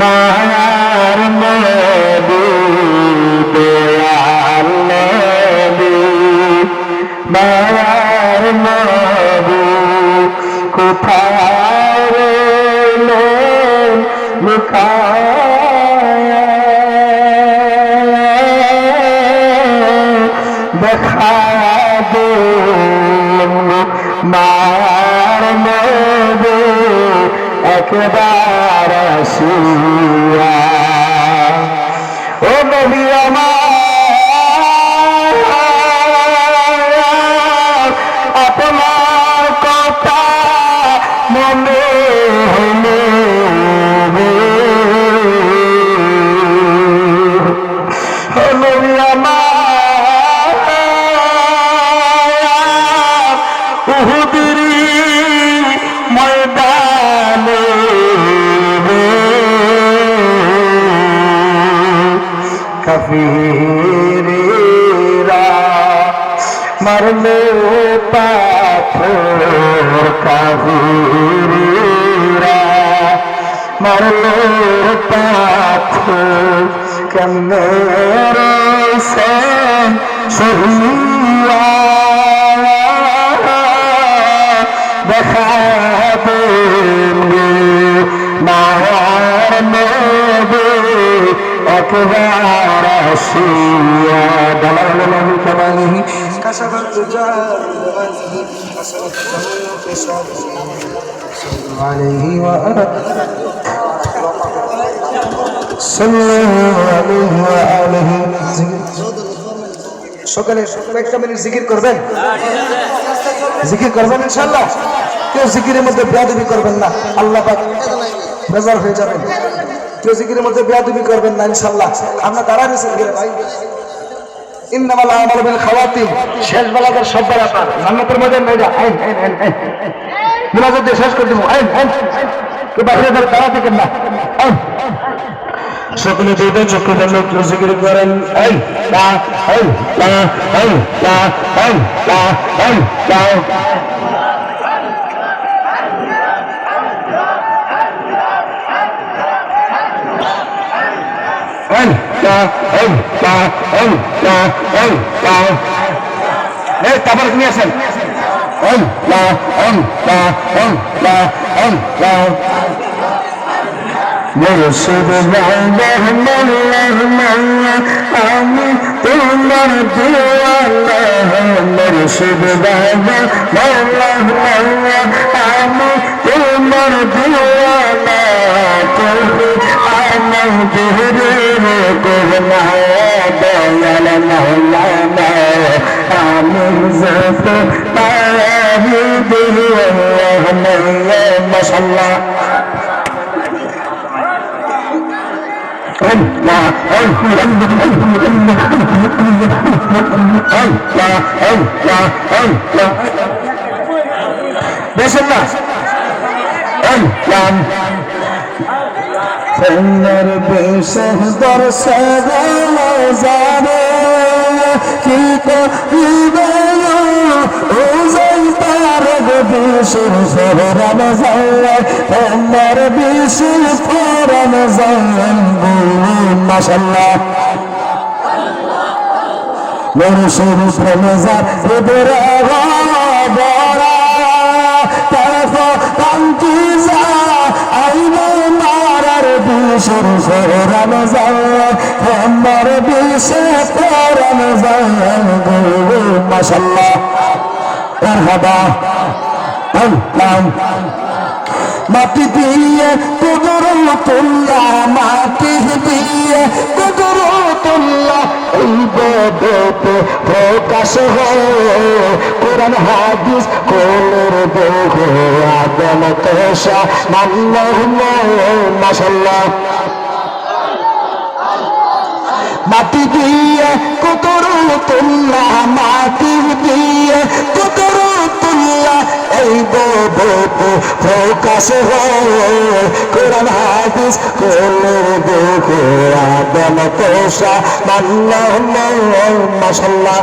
মায়ার মধু দয়াল মায়ার মধু কোথায় লুকায় একবার আসি। পারল পাখো কেমনে রে সে সহিয়া? দেখাবে মায়ার নেবে একবার আসিয়া। দালালালাম কামানি কাসাবাত জানি কাসাবাত জানি عليه وآله সকালে কয়েকটা মিনিট জিকির করবেন? জিকির করবেন ইনশাল্লাহ কেউ জিকিরের মধ্যে বেয়াদবি করবেন না। আল্লাহ পাক বেজার হয়ে যাবেন। কেউ জিকিরের মধ্যে বেয়াদবি করবেন না ইনশাল্লাহ আমরা দাঁড়া রয়েছেন ঘিরে ভাই। ইন্নামাল আমাল বিল খাওয়াতিম। শেষ বেলাকার সব বেলা আপনার জান্নাতের মধ্যে যা। আইন আইন আইন আইন। মুনাজাত দিয়ে শেষ করে দিব। আইন আইন। কে বাইরে ধরে দাঁড়া না। সকলে দুটো চক্ষু বন্ধ জিকির করেন তারপরে তুমি আসেন Um, la, um, la, um, la, um, la. মুর্শিদ আমি তোমার দিওয়ানা মুর্শিদ বাবা আমি তোমার দিওয়ানা তুমি আমার দেহরে করনা দয়াল মৌলানা আমি যত পারি দিওয়ানা মাশাআল্লাহ বসেন না ফেলার বেশেষ দর্শন যাবে কি করিবে Uzaylar gibişir sevran zallar Eller bişir koran zallar Bulun maşallah Görüşürüz Ramazan Kıdır ağa dara Tarafından güzel bişir Ramazan Onlar bişir Ramazan Maşallah. মারহাবা। মাটি দিয়ে কুদুর তুল্লা, মাটি দিয়ে কুদুর তুল্লা। বেদতে প্রকাশ কোরআন, হাদিস, কোলের দেহ আদম, তোষা মাল্লাহ মাশাল্লাহ মাটি দিয়ে কুতুর তুল্লা, মাটি হয় কোরআন, হাদিস কোলে দেখে আদম তোষা মাশাল্লাহ।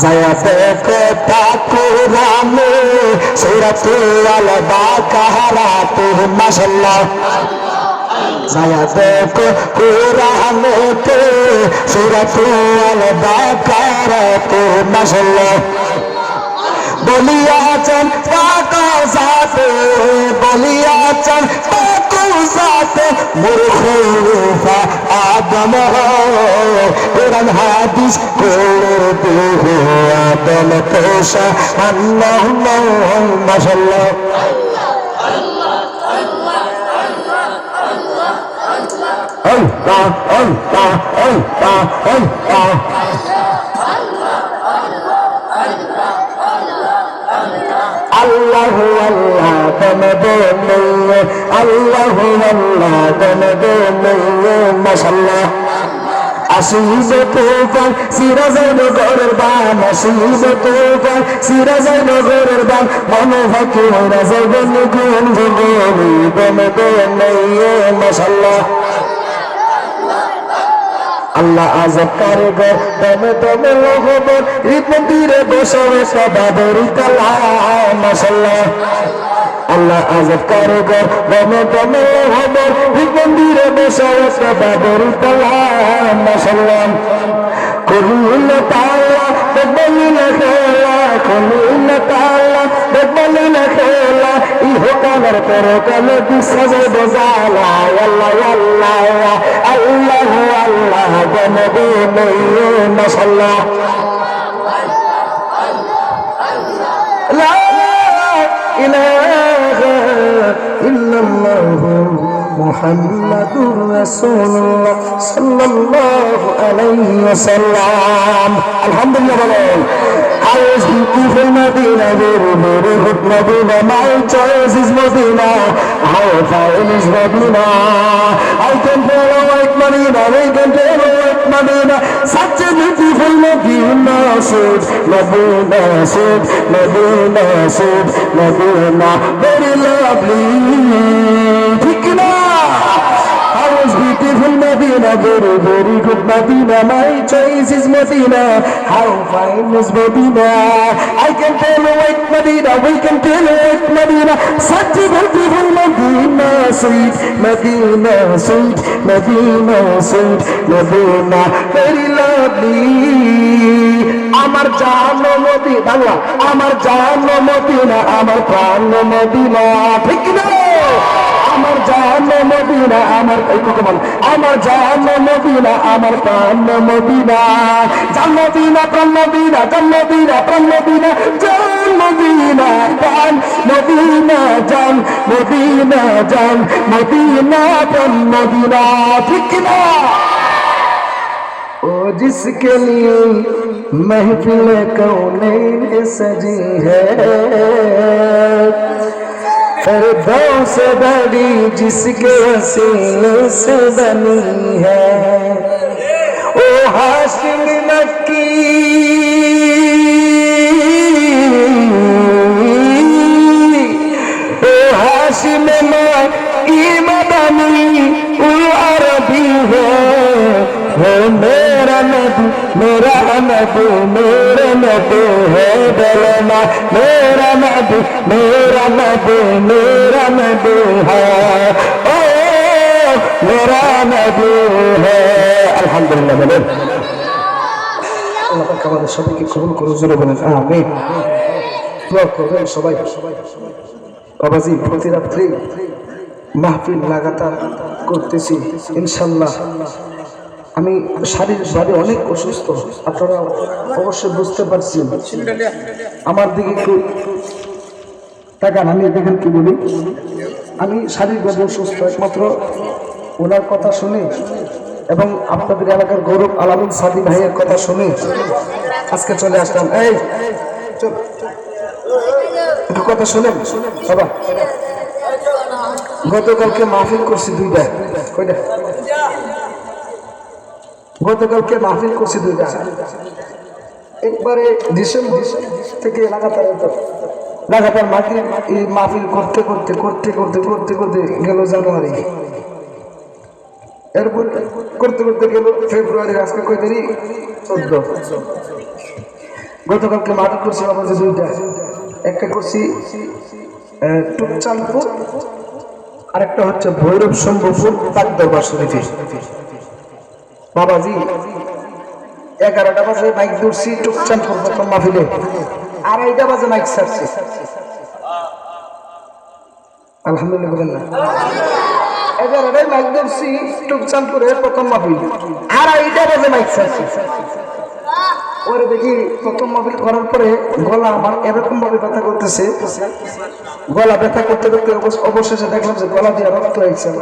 জয়া দেখো ঠাকুরানে সুরতে আল বাকারাতে মাশাল্লাহ। জয়া দেখো কুরানেতে সুরতে আল বাকারাতে মাশাল্লাহ। বলিয়াছেন পাকা সাথে বলিয়াছেন পাকু সাথে মুরখা আদম কোরআন হাদিস করে দেহ আদম পেশা আল্লাহ মাশাল্লাহ আল্লাহ আল্লাহ আল্লাহ আল্লাহ আল্লাহ আল্লাহ দমদে মেয়ে আল্লাহ আল্লাহ দমদে মেয়ে মাশাল্লাহ আসিবে তুফান সিরাজাই নগরের বান আসিবে তুফান সিরাজাই নগরের বান মনে দমদে মেয়ে মাশাল্লাহ আল্লাহ আজব করে গো দমে দমে লোহবর ঈদ মন্দিরে বসে বসে বাদরি কালা মাসাল্লাহ আল্লাহ আজব করে গো দমে দমে লোহবর ঈদ মন্দিরে বসে বসে বাদরি কালা মাসাল্লাহ কলিল তালা দেখবলিল খেলা কলিল তালা দেখবলিল খেলা ইহো কালের পরে কালে বিশ্বাস বোঝালা আল্লাহ আল্লাহ আল্লাহ আল্লাহ জনবে মেয়ে মশাল্লাহ لا إله إلا الله মুহাম্মাদুর রাসূলুল্লাহ সাল্লাল্লাহু আলাইহি ওয়াসাল্লাম আলহামদুলিল্লাহ বলেন Ours be evil Medina, very neighborhood Medina, my choice is Medina, our town is Medina. I can tell a white Medina, I can tell a white Medina, such a beautiful Medina, suit, Medina, suit, Medina, suit, Medina, very lovely. Beautiful Medina, very, very good Medina. My choice is Medina. How fine is Medina? I can tell you white Medina, we can tell you white Medina. Such a beautiful Medina, sweet Medina, sweet Medina, sweet Medina. Very lovely. আমার জান মদি বাংলা আমার জান Medina আমার প্রাণ Medina ঠিক না আমার জান মদিনা আমার এই কখন আমার জান মদিনা আমার প্রাণ মদিনা জান মদিনা প্রাণ মদিনা জান মদিনা প্রাণ মদিনা জান মদিনা প্রাণ মদিনা জান মদিনা জান মদিনা প্রাণ মদিনা ঠিক না ओ जिसके लिए महफिल कौने सजी है फिरदौस बड़ी जिसके वसीले से बनी है ओ हाशिम मक्की ओ हाशिम मक्की मदनी ओ अरबी है है मेरा नबी मेरा नबी मेरा नबी है दलमा मेरा नबी मेरा नबी मेरा नबी है ओ मेरा नबी है আলহামদুলিল্লাহ বলেন আল্লাহ পাক আমাদের সবাইকে কবুল করুন জোরে বলেন আমিন দোয়া করবেন সবাই বাবাজি প্রতি রাত্রি মাহফিল লাগাতার করতেছি ইনশাল্লাহ আমি শারীরিকভাবে অনেক অসুস্থ। আপনারা অবশ্যই বুঝতে পারছেন। আমার দিকে একটু তাকান, আমি দেখেন কি বলি। আমি শারীরিকভাবে অসুস্থ, একমাত্র ওনার কথা শুনে এবং আপনাদের এলাকার গৌরব আলামিন সাদি ভাইয়ের কথা শুনে আজকে চলে আসলাম। এই একটু কথা শুনেন, বাবা। গতকালকে মাহফিল করছি দুইটা। কয়টা? গতকালকে মাহফিল করছি দুইটা একবারে ডিসেম্বর থেকে লাগাতার লাগাতার মাটি এই মাহফিল করতে করতে করতে করতে করতে করতে গেল জানুয়ারি। এরপর করতে করতে গেল ফেব্রুয়ারি, আজকে কয় তারিখ? চোদ্দ। গতকালকে মাঠে করছি আমাদের দুইটা। একটা করছি টুকচাঁদপুর, আরেকটা হচ্ছে ভৈরব শম্ভুপুর পাক দরবার শরীফে। বাবাজি, এগারোটা বাজে টুকচাঁদপুর প্রথম মাহফিলে। আড়াইটা বাজে ছাড়ছি। আলহামদুলিল্লাহ এগারোটায় দৌড়ছি টুকচাঁদপুরে প্রথম মাহফিল। আড়াইটা বাজে বাইক ছাড়ছি। পরে দেখি, প্রথম মাহফিল করার পরে গলা আমার এরকম ভাবে ব্যথা করতেছে। গলা ব্যথা করতে করতে অবশ- অবশেষে দেখলাম যে গলা দিয়ে রক্ত হয়েছে।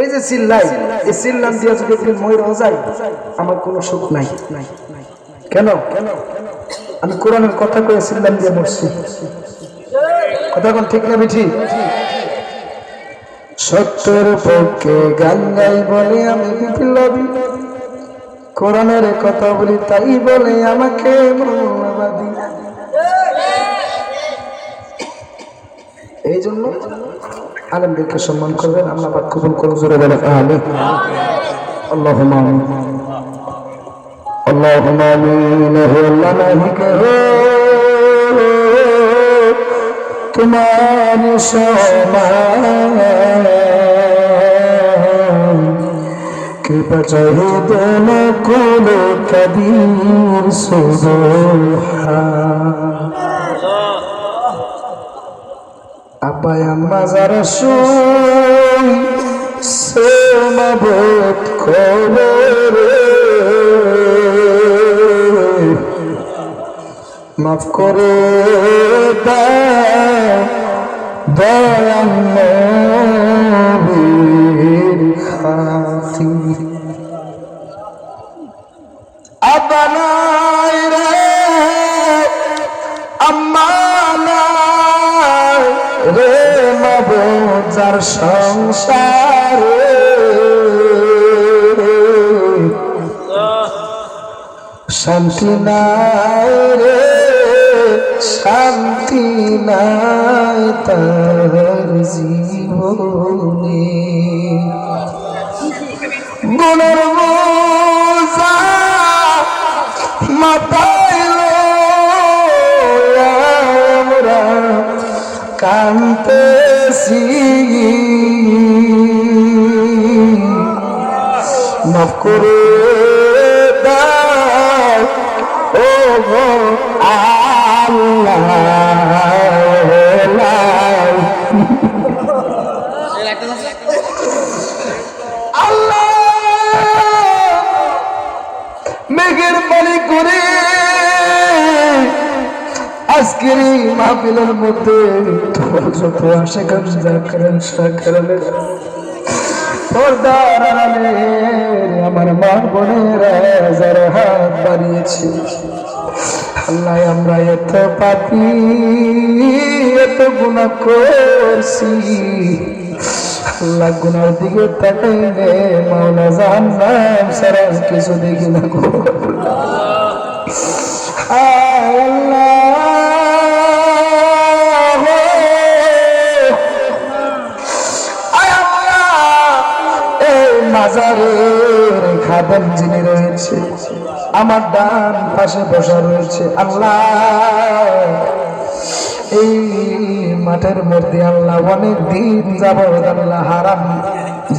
এই যে চিল্লাই, এই চিল্লাম দিয়ে যদি একদিন ময়ূর যায় আমার কোনো সুখ নাই। কেন? কেন আমি কোরআনের কথা কয়ে চিল্লাম দিয়ে মরছি। কথা কোন ঠিক না বিঠি সত্যের পক্ষে গান গাই বলে আমি বিপ্লবী। কোরআনের কথা বলি তাই বলে আমাকে মৌলবাদী এই জন্য আলমদেরকে সম্মান করবেন, আল্লাহ পাক কবুল করুন, জোরে বলে আমিন। আল্লাহুম্মা আমিন। আল্লাহুম্মা আমিন। হে আল্লাহ নাহি তোমার সমান। কৃপা চাহে দোন কুল কবীর সুবহান আম্মা যারা শুই সমাবত খবরে মাফ করে নবীর খাতির মবজার সংসারে শান্তি নাই রে শান্তি নাই তার জীবনে। গুণের মাথায় লইয়া আমরা কান্তেছি মাফ করে ও গো আল্লাহ। মেঘের পানি করে আজকের এই মাহফিলের মধ্যে যত আমার মা বোনেরা হাত বাড়িয়েছে, আল্লাহ আমরা এত পাপি, এত গুণা করছি। আল্লাহ দিকে তাকাইলে মাওলা জাহান্নাম সারা কিছু দেখি না আল্লাহ। মাজারের খাদেম যিনি রয়েছে, আমার ডান পাশে বসা রয়েছে আল্লাহ। এই মাঠের মধ্যে আল্লাহ অনেক দিন যাবত আল্লাহ হারাম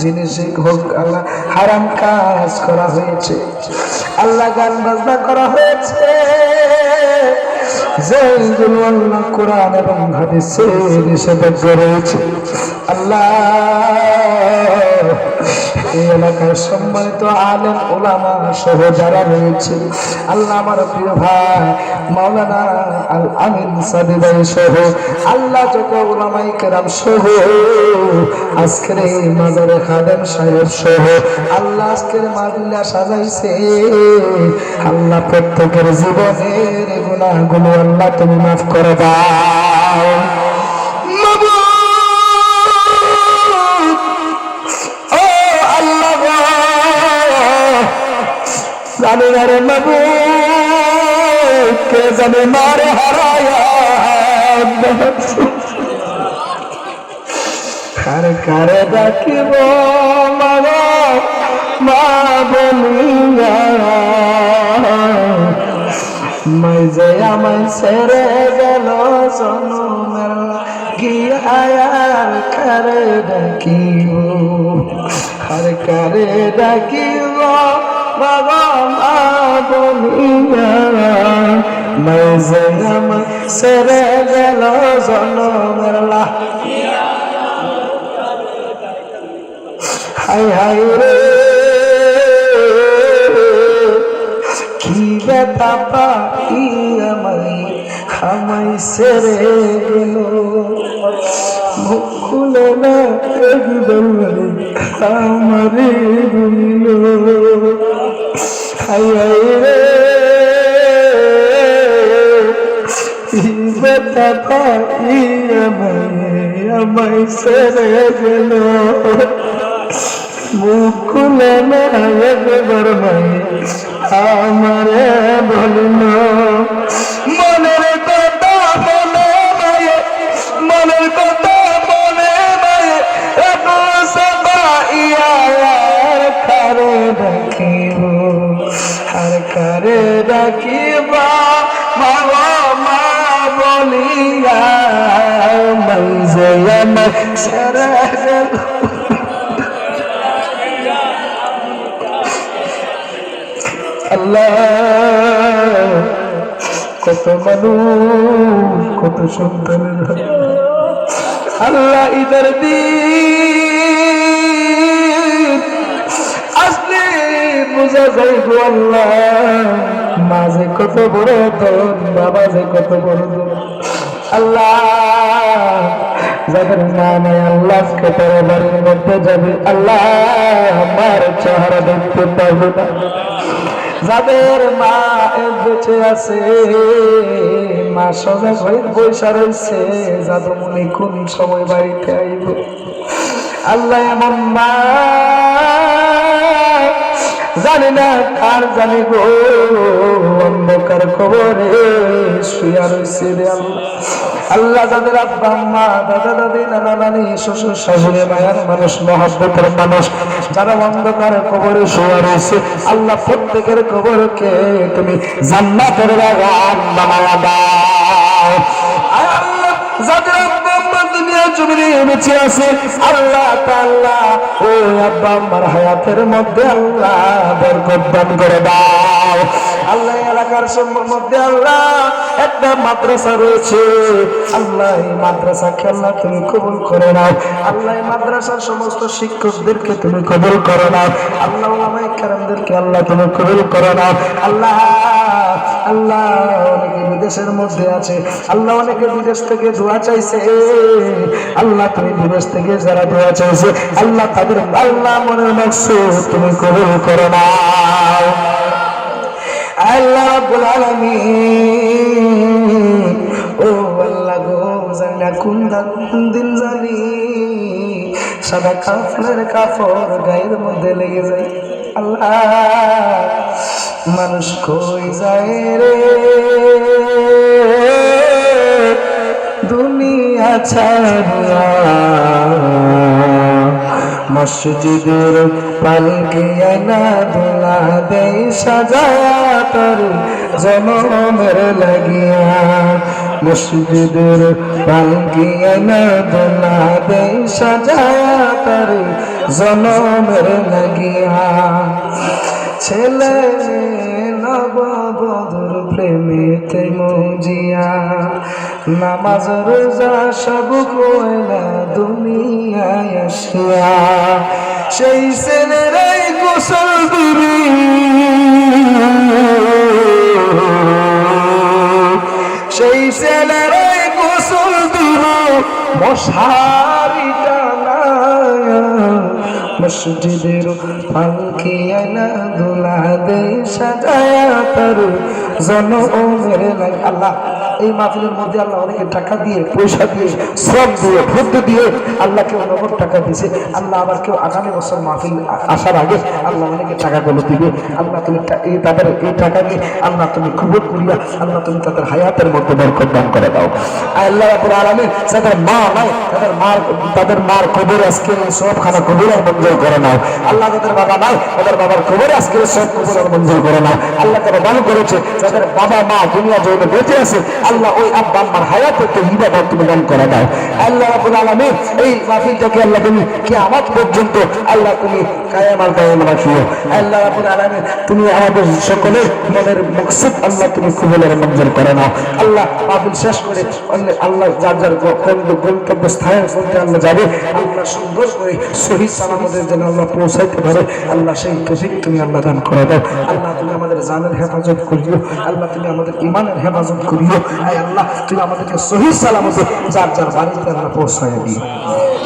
জিনিস হোক আল্লাহ হারাম কাজ করা হয়েছে। আল্লাহ গান বাজনা করা হয়েছে। কোরআন এবং হাদিসে নিষেধাজ্ঞা রয়েছে। আল্লাহ এই এলাকার সম্মানিত আলেম ওলামা সহ যারা রয়েছে, আল্লাহ আমার প্রিয় ভাই, মাওলানা আল আমিন সাদি ভাই সহ, আল্লাহ যত ওলামাই কেরাম সহ, আজকের এই মাজারে খাদেম সাহেব সহ, আল্লাহ আজকের মাহবিল্লা সাজাইছে। আল্লাহ প্রত্যেকের জীবনের গুণাগুলো আল্লাহ তুমি মাফ করে দাও। জানি না রে বাবু কে জানে মার হারায়া কার কারে ডাকিব মারা মা বলিয়া। মাই যে আমায় ছেড়ে গেল জনমের গিয়ার কারে ডাকিব। কারে ডাকিব ছেড়ে গেল জনমের লা হাই হাই রে কি ব্যথা পাই আমায় আমায় সেরে গেল। খুলে না আমারে রইল হাই হাই রে ব্যথা পাই আমায় আমায় সেরে গেল মুখ খুলে না একবার আল্লাহ, কত মানুষ, কত সন্তানের আল্লাহ ইদার দিন আসলে বোঝা যায় গো আল্লাহ, মাঝে কত বড় ধন বাবা যে কত বড় ধন আল্লাহ, যাদের মা নাই আল্লাহ তোর বাড়ির মধ্যে যাবে। আল্লাহ, আমার চেহারা দেখতে পাবো না। যাদের মা বেঁচে আছে, মা সবে বৈশা রয়েছে যাদের মনে কোন সময় বাড়িতে আইব? আল্লাহ এমন মা জানি না কার জানি গো, অন্ধকার খবরে শুয়া রয়েছে আল্লাহ। যাদের আব্বা, আম্মা, দাদা, দাদি, নানা, নানি, শ্বশুর, শাশুড়ি, মায়ের মানুষ, মহাব্বতের মানুষ, যারা অন্ধকার কবরে শুয়ে রয়েছে, আল্লাহ প্রত্যেকের কবরকে তুমি জান্নাতের বাগান বানায়া দাও। যাদের জমিনে বেঁচে আছে। আল্লাহ তাআলা ও আব্বা আম্মার হায়াতের মধ্যে আল্লাহ বরকত দান করে দাও। আল্লাহ এলাকার মধ্যে আল্লাহ একটা মাদ্রাসা রয়েছে। আল্লাহ মাদ্রাসাকে আল্লাহ তুমি কবুল করে নাও। আল্লাহ মাদ্রাসার সমস্ত শিক্ষকদেরকে তুমি কবুল করে নাও। আল্লাহ ওলামায়ে কেরামদেরকে আল্লাহ তুমি কবুল করে নাও। আল্লাহ আল্লাহ অনেকে বিদেশের মধ্যে আছে। আল্লাহ অনেকে বিদেশ থেকে দোয়া চাইছে। আল্লাহ তুমি বিদেশ থেকে যারা দোয়া চাইছে, আল্লাহ তাদের আল্লাহ মনের মাকসুদ তুমি কবুল করে নাও। আল্লাহ রাব্বুল আলামিন। ও আল্লাহ গো জানি না দিন জানি। সাদা কাফনের কাপড় গায়ের মধ্যে লেগে যায়। আল্লাহ, মানুষ কই যায় রে? দুনিয়া ছাড়া মসজিদের পালকি আনা দোলা দেই, সাজায়া তার জনমের লাগিয়া। মসজিদের পালকি আনা দোলা দেই, সাজায়া তার জনমের লাগিয়া। ছেলে নববধুর প্রেমেতে মজিয়া, নামাজ, রোজা সব কয়লা দুনিয়ায় আসিয়া। সেই ছেলেরাই গোসল দিবি সেই ছেলেরাই গোসল দিব মশারি টানায়া। মসজিদের পালকি আনা দোলা দে সাজায়া তার জনমের আল্লাহ। এই মাহফিলের মধ্যে আল্লাহ অনেকে টাকা দিয়ে, পয়সা দিয়ে, শ্রম দিয়ে, বুদ্ধি দিয়ে আল্লাহ কেউ নগদ টাকা দিয়েছে। আল্লাহ আবার কেউ আগামী বছর মাহফিল আসার আগে আল্লাহ অনেকে টাকাগুলো দিবে। আল্লাহ তুমি এই তাদের এই টাকাকে আল্লাহ তুমি কবুল করিয়া, আল্লাহ তুমি তাদের হায়াতের মধ্যে বরকত দান করে দাও। আল্লাহ রাব্বুল আলামিন, যাদের মা নাই, তাদের মার তাদের মার কবর আজকে সব খানা কবর আর মঞ্জুর করে নাও। আল্লাহ তাদের বাবা নাই, তাদের বাবার কবর আজকে সব কবর আর মঞ্জুর করে নাও। আল্লাহ তারা দান করেছে, যাদের বাবা মা দুনিয়া জগতে বেঁচে আছে আল্লাহ ওই আব্বা আম্মার হায়াতে তো ইবাদত তুমি দান করে দাও। আল্লাহ রাব্বুল আলামিন এই মাহফিলটাকে আল্লাহ তুমি কিয়ামত পর্যন্ত আল্লাহ তুমি কায়েম আর পৌঁছাইতে পারে। আল্লাহ সেই তফিক তুমি আল্লাহ দান করে দাও। আল্লাহ তুমি আমাদের জানের হেফাজত করিও। আল্লাহ তুমি আমাদের ইমানের হেফাজত করিও। আল্লাহ, তুমি আমাদেরকে শহীদ সালামতে যার যার বাড়িতে আল্লাহ পৌঁছায় দিও।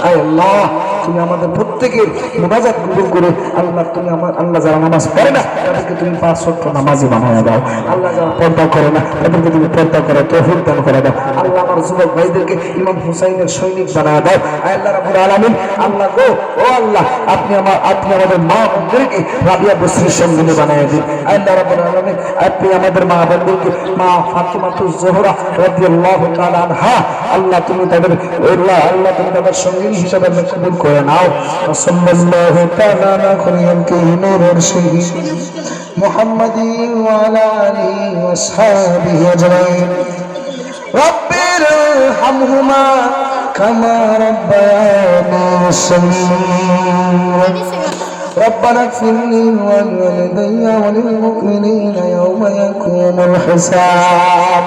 আল্লাহ, তুমি আমাদের প্রত্যেকের মোনাজাত কবুল করে আল্লাহ, তুমি আমার, আল্লাহ যারা নামাজ পড়ে না, তাদেরকে তুমি পাঁচ সত্য নামাজি বানায় দাও। আল্লাহ যারা পর্দা করে না, তাদেরকে তুমি পর্দা করে, তৌফিক দান করে দাও। আল্লাহ আমার যুবক ভাইদেরকে ইমাম হুসাইনের সৈনিক বানায় দাও। আল্লাহ আলামিন, আল্লাহ গো, ও আল্লাহ, আপনি আমার, আপনি আমাদের মা রাবিয়া বসরির বানায় দিন। আল্লাহ আলামিন, আপনি আমাদের মা মা জোহরা রাদিয়াল্লাহু তাআলা আনহা, আল্লাহ তুমি তাদের, আল্লাহ আল্লাহ তুমি তাদের সঙ্গিনী হিসাবে কবুল করে নাও। وصلى الله تعالى على خلقه نور عرشه محمد وعلى آله وأصحابه أجمعين رب ارحمهما كما ربياني صغيرا ربنا اغفر لي ولوالدي وللمؤمنين يوم يكون الحساب